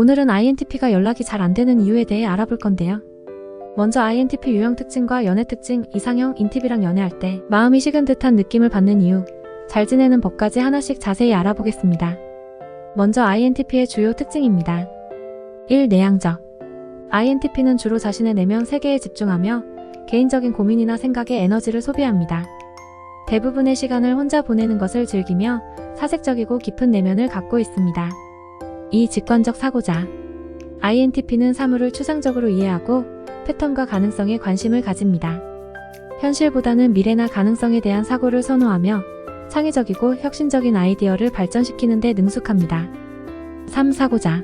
오늘은 INTP가 연락이 잘 안 되는 이유에 대해 알아볼 건데요. 먼저 INTP 유형 특징과 연애 특징, 이상형, 인팁이랑 연애할 때 마음이 식은 듯한 느낌을 받는 이유, 잘 지내는 법까지 하나씩 자세히 알아보겠습니다. 먼저 INTP의 주요 특징입니다. 1. 내향적. INTP는 주로 자신의 내면 세계에 집중하며 개인적인 고민이나 생각에 에너지를 소비합니다. 대부분의 시간을 혼자 보내는 것을 즐기며 사색적이고 깊은 내면을 갖고 있습니다. 2. 직관적 사고자. INTP는 사물을 추상적으로 이해하고 패턴과 가능성에 관심을 가집니다. 현실보다는 미래나 가능성에 대한 사고를 선호하며 창의적이고 혁신적인 아이디어를 발전시키는 데 능숙합니다. 3. 사고자.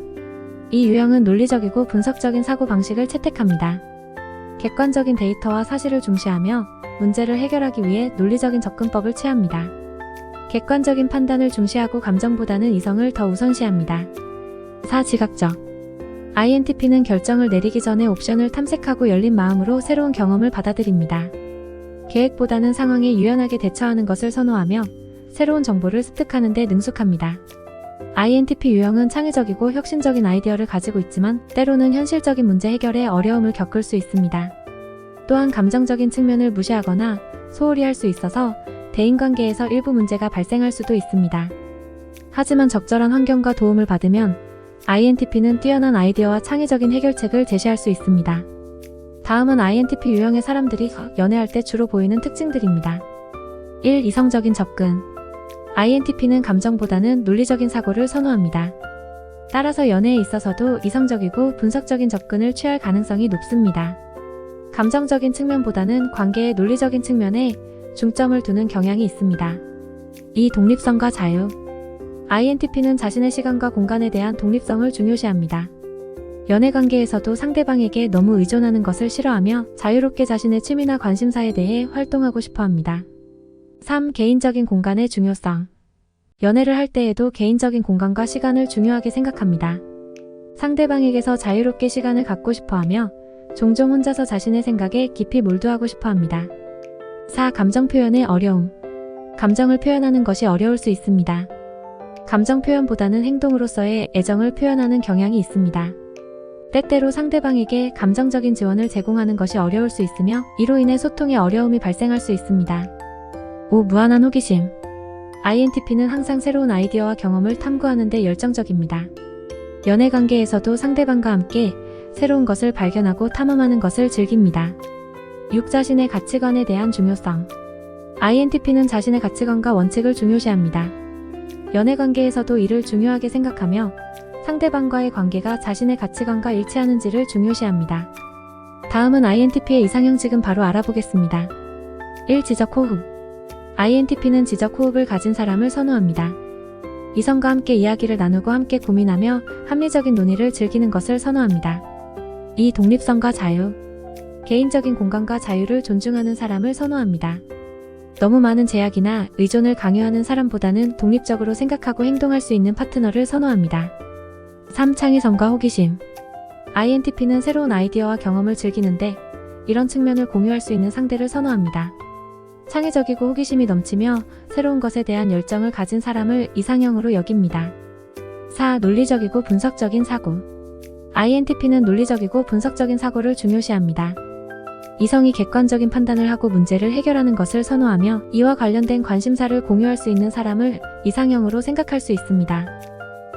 이 유형은 논리적이고 분석적인 사고 방식을 채택합니다. 객관적인 데이터와 사실을 중시하며 문제를 해결하기 위해 논리적인 접근법을 취합니다. 객관적인 판단을 중시하고 감정보다는 이성을 더 우선시합니다. 4. 지각적. INTP는 결정을 내리기 전에 옵션을 탐색하고 열린 마음으로 새로운 경험을 받아들입니다. 계획보다는 상황에 유연하게 대처하는 것을 선호하며 새로운 정보를 습득하는 데 능숙합니다. INTP 유형은 창의적이고 혁신적인 아이디어를 가지고 있지만 때로는 현실적인 문제 해결에 어려움을 겪을 수 있습니다. 또한 감정적인 측면을 무시하거나 소홀히 할 수 있어서 대인관계에서 일부 문제가 발생할 수도 있습니다. 하지만 적절한 환경과 도움을 받으면 INTP는 뛰어난 아이디어와 창의적인 해결책을 제시할 수 있습니다. 다음은 INTP 유형의 사람들이 연애할 때 주로 보이는 특징들입니다. 1. 이성적인 접근. INTP는 감정보다는 논리적인 사고를 선호합니다. 따라서 연애에 있어서도 이성적이고 분석적인 접근을 취할 가능성이 높습니다. 감정적인 측면보다는 관계의 논리적인 측면에 중점을 두는 경향이 있습니다. 2. 독립성과 자유. INTP는 자신의 시간과 공간에 대한 독립성을 중요시합니다. 연애 관계에서도 상대방에게 너무 의존하는 것을 싫어하며 자유롭게 자신의 취미나 관심사에 대해 활동하고 싶어 합니다. 3. 개인적인 공간의 중요성. 연애를 할 때에도 개인적인 공간과 시간을 중요하게 생각합니다. 상대방에게서 자유롭게 시간을 갖고 싶어 하며 종종 혼자서 자신의 생각에 깊이 몰두하고 싶어 합니다. 4. 감정 표현의 어려움. 감정을 표현하는 것이 어려울 수 있습니다. 감정 표현보다는 행동으로서의 애정을 표현하는 경향이 있습니다. 때때로 상대방에게 감정적인 지원을 제공하는 것이 어려울 수 있으며 이로 인해 소통에 어려움이 발생할 수 있습니다. 5. 무한한 호기심. INTP는 항상 새로운 아이디어와 경험을 탐구하는 데 열정적입니다. 연애 관계에서도 상대방과 함께 새로운 것을 발견하고 탐험하는 것을 즐깁니다. 6. 자신의 가치관에 대한 중요성. INTP는 자신의 가치관과 원칙을 중요시합니다. 연애 관계에서도 이를 중요하게 생각하며 상대방과의 관계가 자신의 가치관과 일치하는지를 중요시합니다. 다음은 INTP의 이상형 지금 바로 알아보겠습니다. 1. 지적 호흡. INTP는 지적 호흡을 가진 사람을 선호합니다. 이성과 함께 이야기를 나누고 함께 고민하며 합리적인 논의를 즐기는 것을 선호합니다. 2. 독립성과 자유. 개인적인 공간과 자유를 존중하는 사람을 선호합니다. 너무 많은 제약이나 의존을 강요하는 사람보다는 독립적으로 생각하고 행동할 수 있는 파트너를 선호합니다. 3. 창의성과 호기심. INTP는 새로운 아이디어와 경험을 즐기는데 이런 측면을 공유할 수 있는 상대를 선호합니다. 창의적이고 호기심이 넘치며 새로운 것에 대한 열정을 가진 사람을 이상형으로 여깁니다. 4. 논리적이고 분석적인 사고. INTP는 논리적이고 분석적인 사고를 중요시합니다. 이성이 객관적인 판단을 하고 문제를 해결하는 것을 선호하며 이와 관련된 관심사를 공유할 수 있는 사람을 이상형으로 생각할 수 있습니다.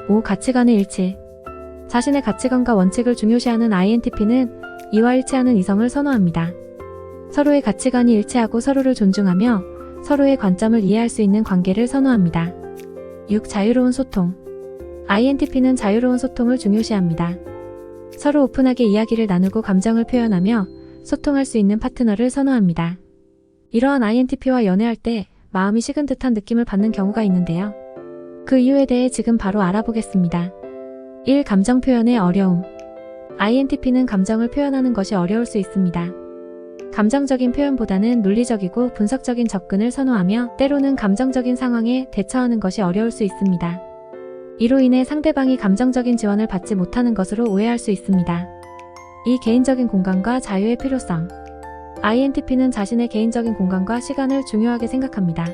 5. 가치관의 일치. 자신의 가치관과 원칙을 중요시하는 INTP는 이와 일치하는 이성을 선호합니다. 서로의 가치관이 일치하고 서로를 존중하며 서로의 관점을 이해할 수 있는 관계를 선호합니다. 6. 자유로운 소통. INTP는 자유로운 소통을 중요시합니다. 서로 오픈하게 이야기를 나누고 감정을 표현하며 소통할 수 있는 파트너를 선호합니다. 이러한 INTP와 연애할 때 마음이 식은 듯한 느낌을 받는 경우가 있는데요. 그 이유에 대해 지금 바로 알아보겠습니다. 1. 감정 표현의 어려움. INTP는 감정을 표현하는 것이 어려울 수 있습니다. 감정적인 표현보다는 논리적이고 분석적인 접근을 선호하며 때로는 감정적인 상황에 대처하는 것이 어려울 수 있습니다. 이로 인해 상대방이 감정적인 지원을 받지 못하는 것으로 오해할 수 있습니다. 이 개인적인 공간과 자유의 필요성. INTP는 자신의 개인적인 공간과 시간을 중요하게 생각합니다.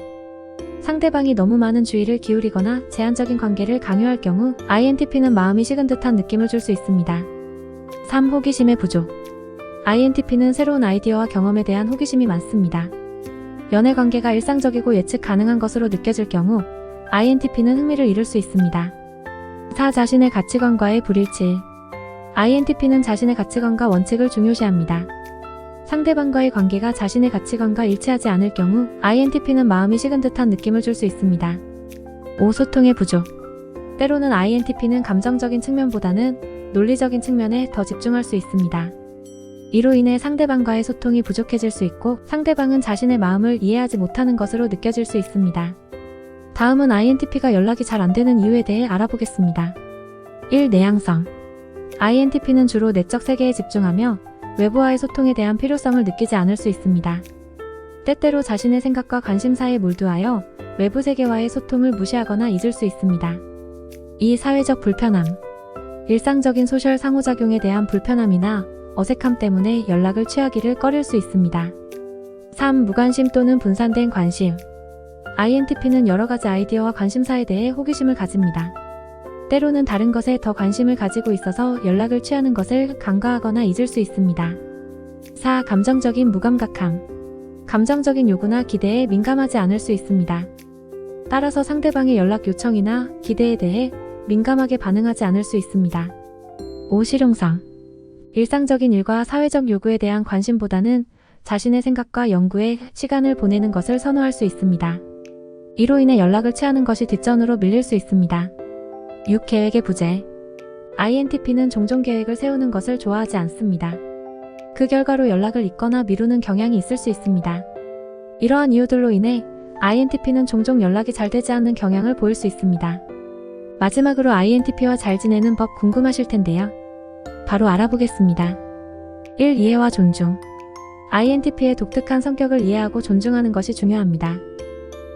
상대방이 너무 많은 주의를 기울이거나 제한적인 관계를 강요할 경우 INTP는 마음이 식은 듯한 느낌을 줄 수 있습니다. 3. 호기심의 부족. INTP는 새로운 아이디어와 경험에 대한 호기심이 많습니다. 연애 관계가 일상적이고 예측 가능한 것으로 느껴질 경우 INTP는 흥미를 잃을 수 있습니다. 4. 자신의 가치관과의 불일치. INTP는 자신의 가치관과 원칙을 중요시합니다. 상대방과의 관계가 자신의 가치관과 일치하지 않을 경우 INTP는 마음이 식은 듯한 느낌을 줄 수 있습니다. 5. 소통의 부족. 때로는 INTP는 감정적인 측면보다는 논리적인 측면에 더 집중할 수 있습니다. 이로 인해 상대방과의 소통이 부족해질 수 있고 상대방은 자신의 마음을 이해하지 못하는 것으로 느껴질 수 있습니다. 다음은 INTP가 연락이 잘 안 되는 이유에 대해 알아보겠습니다. 1. 내향성. INTP는 주로 내적 세계에 집중하며 외부와의 소통에 대한 필요성을 느끼지 않을 수 있습니다. 때때로 자신의 생각과 관심사에 몰두하여 외부 세계와의 소통을 무시하거나 잊을 수 있습니다. 2. 사회적 불편함. 일상적인 소셜 상호작용에 대한 불편함이나 어색함 때문에 연락을 취하기를 꺼릴 수 있습니다. 3. 무관심 또는 분산된 관심. INTP는 여러 가지 아이디어와 관심사에 대해 호기심을 가집니다. 때로는 다른 것에 더 관심을 가지고 있어서 연락을 취하는 것을 간과하거나 잊을 수 있습니다. 4. 감정적인 무감각함. 감정적인 요구나 기대에 민감하지 않을 수 있습니다. 따라서 상대방의 연락 요청이나 기대에 대해 민감하게 반응하지 않을 수 있습니다. 5. 실용성. 일상적인 일과 사회적 요구에 대한 관심보다는 자신의 생각과 연구에 시간을 보내는 것을 선호할 수 있습니다. 이로 인해 연락을 취하는 것이 뒷전으로 밀릴 수 있습니다. 6. 계획의 부재. INTP는 종종 계획을 세우는 것을 좋아하지 않습니다. 그 결과로 연락을 잊거나 미루는 경향이 있을 수 있습니다. 이러한 이유들로 인해 INTP는 종종 연락이 잘 되지 않는 경향을 보일 수 있습니다. 마지막으로 INTP와 잘 지내는 법 궁금하실 텐데요. 바로 알아보겠습니다. 1. 이해와 존중. INTP의 독특한 성격을 이해하고 존중하는 것이 중요합니다.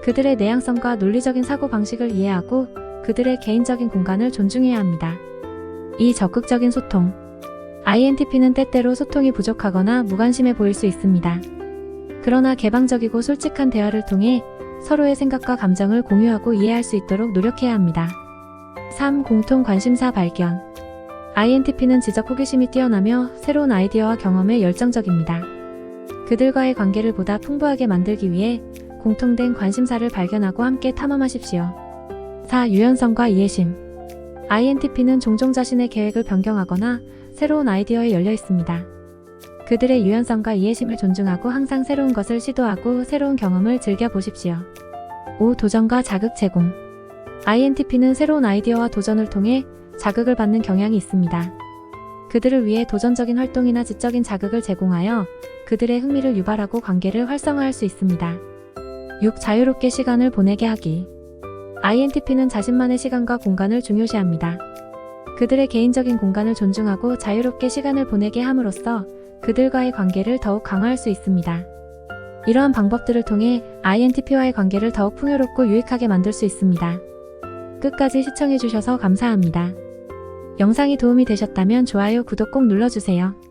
그들의 내향성과 논리적인 사고방식을 이해하고 그들의 개인적인 공간을 존중해야 합니다. 2. 적극적인 소통. INTP는 때때로 소통이 부족하거나 무관심해 보일 수 있습니다. 그러나 개방적이고 솔직한 대화를 통해 서로의 생각과 감정을 공유하고 이해할 수 있도록 노력해야 합니다. 3. 공통 관심사 발견. INTP는 지적 호기심이 뛰어나며 새로운 아이디어와 경험에 열정적입니다. 그들과의 관계를 보다 풍부하게 만들기 위해 공통된 관심사를 발견하고 함께 탐험하십시오. 4. 유연성과 이해심. INTP는 종종 자신의 계획을 변경하거나 새로운 아이디어에 열려 있습니다. 그들의 유연성과 이해심을 존중하고 항상 새로운 것을 시도하고 새로운 경험을 즐겨보십시오. 5. 도전과 자극 제공. INTP는 새로운 아이디어와 도전을 통해 자극을 받는 경향이 있습니다. 그들을 위해 도전적인 활동이나 지적인 자극을 제공하여 그들의 흥미를 유발하고 관계를 활성화할 수 있습니다. 6. 자유롭게 시간을 보내게 하기. INTP는 자신만의 시간과 공간을 중요시합니다. 그들의 개인적인 공간을 존중하고 자유롭게 시간을 보내게 함으로써 그들과의 관계를 더욱 강화할 수 있습니다. 이러한 방법들을 통해 INTP와의 관계를 더욱 풍요롭고 유익하게 만들 수 있습니다. 끝까지 시청해주셔서 감사합니다. 영상이 도움이 되셨다면 좋아요, 구독 꼭 눌러주세요.